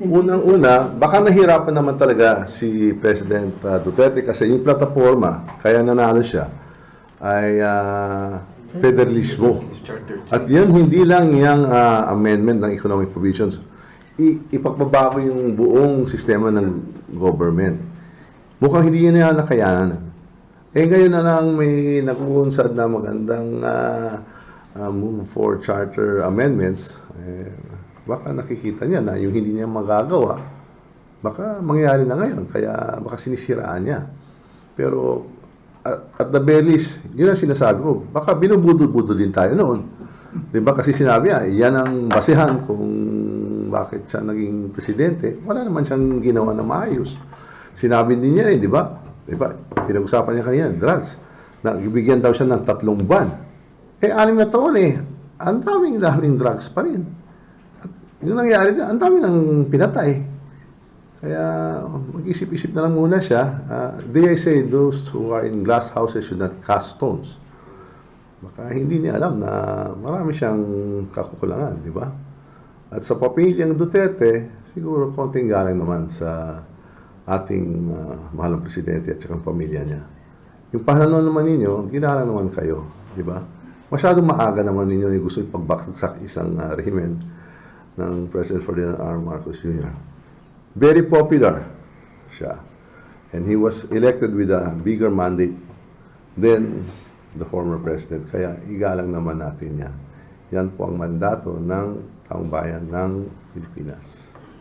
Unang-una, baka nahirapan naman talaga si President uh, Duterte kasi yung plataforma, kaya nanalo siya, ay uh, federalismo. At yan, hindi lang yung uh, amendment ng economic provisions. I- ipagbabago yung buong sistema ng government. Mukhang hindi na nakayanan. Eh ngayon na lang may nakuunsad na magandang uh, uh, move for charter amendments, eh, baka nakikita niya na yung hindi niya magagawa, baka mangyari na ngayon, kaya baka sinisiraan niya. Pero at, at the very least, yun ang sinasabi ko, baka binubudol-budol din tayo noon. Di ba? Kasi sinabi niya, yan ang basehan kung bakit siya naging presidente. Wala naman siyang ginawa na maayos. Sinabi din niya eh, di ba? Di ba? Pinag-usapan niya kanina, drugs. Na bigyan daw siya ng tatlong ban. Eh, anim na taon eh. Ang daming daming drugs pa rin. Yung nangyari dyan, ang dami nang pinatay. Kaya mag-isip-isip na lang muna siya. Uh, they say those who are in glass houses should not cast stones. Baka hindi niya alam na marami siyang kakukulangan, di ba? At sa papilyang Duterte, siguro konting galang naman sa ating uh, mahalang presidente at saka pamilya niya. Yung pahalanon naman ninyo, ginalang naman kayo, di ba? Masyadong maaga naman ninyo yung gusto ipagbaksak isang uh, rehimen ng President Ferdinand R. Marcos Jr. Very popular siya. And he was elected with a bigger mandate than the former president. Kaya igalang naman natin yan. Yan po ang mandato ng taong bayan ng Pilipinas.